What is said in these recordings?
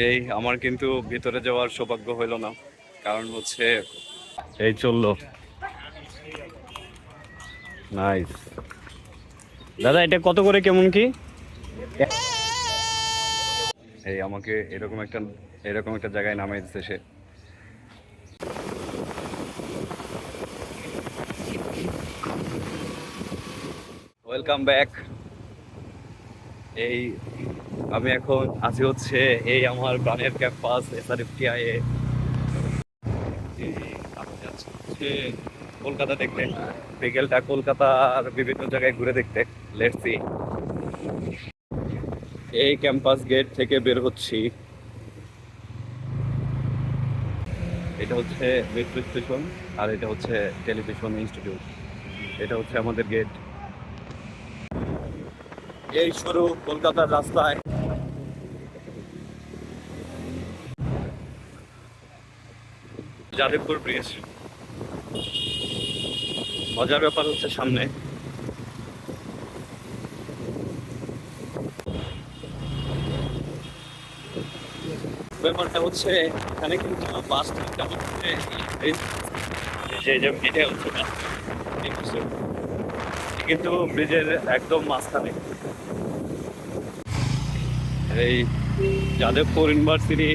এই আমার কিন্তু ভিতরে যাওয়ার সৌভাগ্য হইল না, কারণ হচ্ছে এই চলল। নাইস দাদা, এটা কত করে, কেমন কি? এই আমাকে এরকম একটা এরকম একটা জায়গায় নামাই দিচ্ছে সে। ওয়েলকাম ব্যাক এই আমি এখন আছি হচ্ছে এই আমার প্রাণের ক্যাম্পাস এসআরএফটিআই এ। কলকাতা দেখতে। বিকেলটা কলকাতার বিভিন্ন জায়গায় ঘুরে দেখতে। লেটস এই ক্যাম্পাস গেট থেকে বের হচ্ছি। এটা হচ্ছে মেট্রো স্টেশন আর এটা হচ্ছে টেলিভিশন ইনস্টিটিউট এটা হচ্ছে আমাদের গেট এই শুরু কলকাতার রাস্তায়। যাদবপুর ব্রিজ মজার ব্যাপার হচ্ছে সামনে। ব্যাপারটা হচ্ছে, এখানে কিন্তু বাস। কিন্তু ব্রিজের একদম মাঝখানে। এই যাদবপুর ইউনিভার্সিটি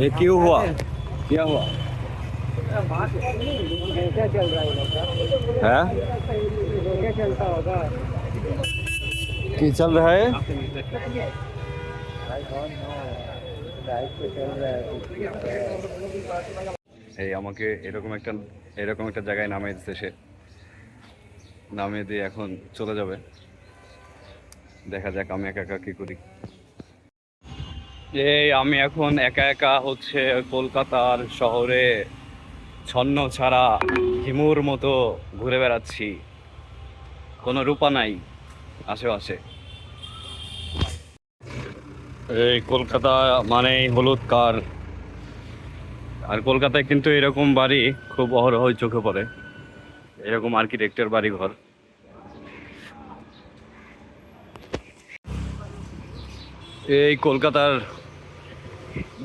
ये क्यों हुआ क्या हुआ क्या चल रहा है लोग है क्या चलता होगा की चल रहा है आई डोंट नो लाइफ पे चल रहा है এই আমাকে এরকম একটা এরকম একটা জায়গায় নামিয়ে দিচ্ছে সে নামিয়ে দিয়ে এখন চলে যাবে দেখা যাক আমি একা একা কি করি এই আমি এখন একা একা হচ্ছে কলকাতার শহরে ছন্ন ছাড়া হিমুর মতো ঘুরে বেড়াচ্ছি। কোনো রূপা নাই আশেপাশে। এই কলকাতা মানেই হলুদ কার। আর কলকাতায় কিন্তু এরকম বাড়ি খুব অহরহই চোখে পড়ে। এরকম আর্কিটেক্টের বাড়ি ঘর এই কলকাতার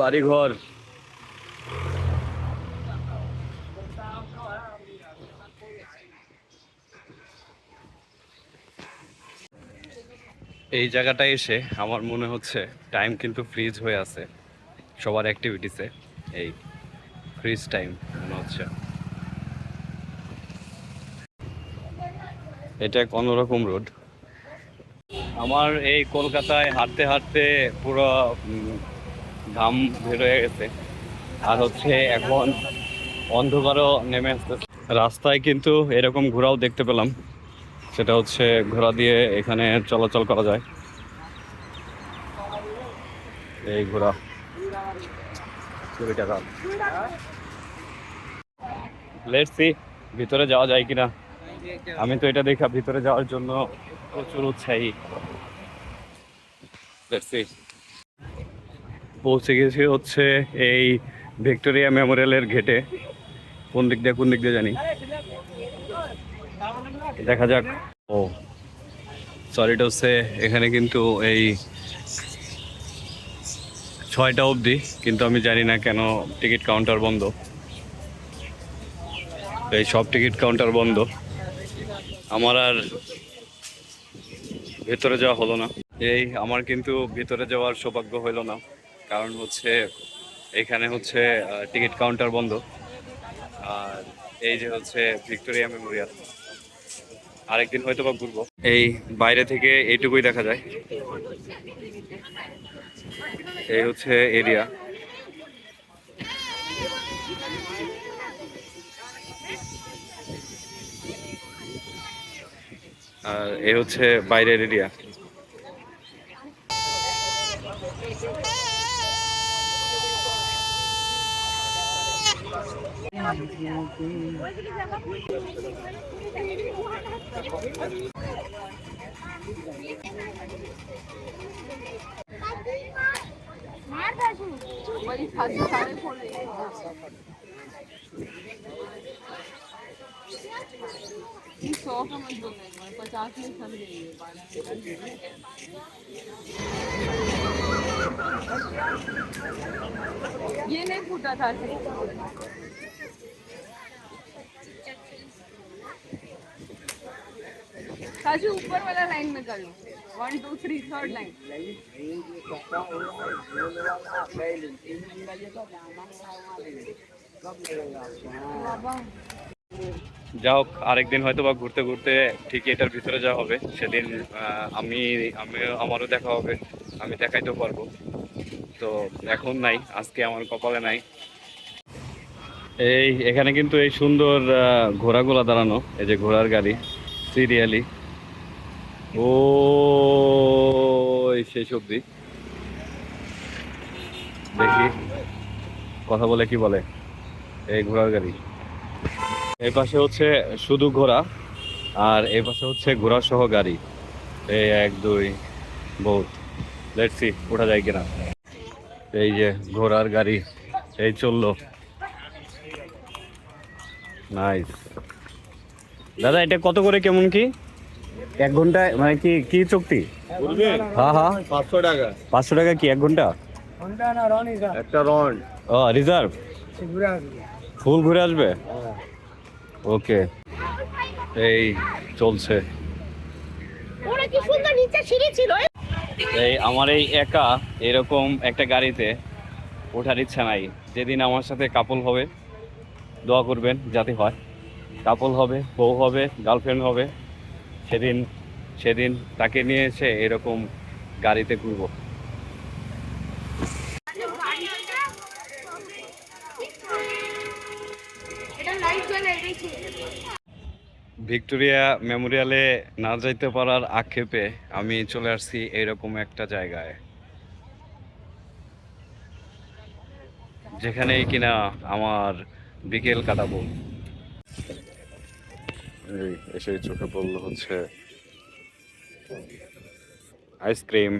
বাড়িঘর। এই জায়গাটায় এসে আমার মনে হচ্ছে টাইম কিন্তু ফ্রিজ হয়ে আছে। সবার অ্যাক্টিভিটিসে এই ফ্রিজ টাইম মনে হচ্ছে। এটা এক অন্যরকম রোড আমার এই কলকাতায় হাঁটতে হাঁটতে পুরো ঘাম বের হয়ে গেছে। আর হচ্ছে এখন অন্ধকারও নেমে আসতেছে। রাস্তায় কিন্তু এরকম ঘোরাও দেখতে পেলাম। সেটা হচ্ছে ঘোড়া দিয়ে এখানে চলাচল করা যায়। এই ঘোরা কুড়ি টাকা লেটস ভিতরে যাওয়া যায় কিনা? আমি তো এটা দেখা ভিতরে যাওয়ার জন্য প্রচুর উৎসাহী। লেটস পৌঁছে গেছি হচ্ছে এই ভিক্টোরিয়া মেমোরিয়ালের ঘেটে। কোন দিক দিয়ে, কোন দিক দিয়ে জানি। দেখা যাক। ও সরি হচ্ছে এখানে কিন্তু এই ছয়টা অবধি, কিন্তু আমি জানি না কেন টিকিট কাউন্টার বন্ধ। এই সব টিকিট কাউন্টার বন্ধ। আমার আর ভেতরে যাওয়া হলো না। এই, আমার কিন্তু ভিতরে যাওয়ার সৌভাগ্য হইল না। কারণ হচ্ছে এখানে হচ্ছে টিকিট কাউন্টার বন্ধ। আর এই যে হচ্ছে ভিক্টোরিয়া মেমোরিয়াল। আরেকদিন হয়তো বা ঘুরবো। এই বাইরে থেকে এইটুকুই দেখা যায়। এই হচ্ছে এরিয়া। আর এ হচ্ছে বাইরের এরিয়া। सौ का मत बोलना पचास में सब ले ये नहीं फूटा था। साजू ऊपर वाला लाइन में कर लो one two three third line बाबा যাই হোক আরেকদিন হয়তো বা ঘুরতে ঘুরতে ঠিক এটার ভিতরে যাওয়া হবে সেদিন আহ, আমি আমি আমারও দেখা হবে আমি দেখাইতেও পারবো তো এখন নাই আজকে আমার কপালে নাই এই এখানে কিন্তু এই সুন্দর আহ, ঘোড়াগুলা দাঁড়ানো এই যে ঘোড়ার গাড়ি সিরিয়ালি ও সেই সবজি দেখি। কথা বলে কি বলে? এই ঘোড়ার গাড়ি। এই পাশে হচ্ছে শুধু ঘোড়া, আর এই পাশে হচ্ছে ঘোড়া সহ গাড়ি। এই এক, দুই বহুত লেটস ওঠা যায় কিনা। এই যে ঘোড়ার গাড়ি, এই চলল। নাইস দাদা, এটা কত করে, কেমন কি? এক ঘন্টায় মানে কি কি চুক্তি? হ্যাঁ হ্যাঁ পাঁচশো টাকা। পাঁচশো টাকা কি এক ঘণ্টা? একটা রন ও রিজার্ভ ফুল ঘুরে আসবে? ওকে। এই চলছে। এই আমার এই একা এরকম একটা গাড়িতে ওঠার ইচ্ছা নাই। যেদিন আমার সাথে কাপল হবে দোয়া করবেন যাতে হয়। কাপল হবে বউ হবে গার্লফ্রেন্ড হবে। সেদিন সেদিন তাকে নিয়ে এসে এরকম গাড়িতে ঘুরবো। ভিক্টোরিয়া মেমোরিয়ালে না যাইতে পারার আক্ষেপে আমি চলে আসছি এইরকম একটা জায়গায়। যেখানেই কিনা আমার বিকেল কাটাবো। এসে চোখে পড়ল হচ্ছে আইসক্রিম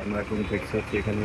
আমরা এখন টেক্সাস এখানে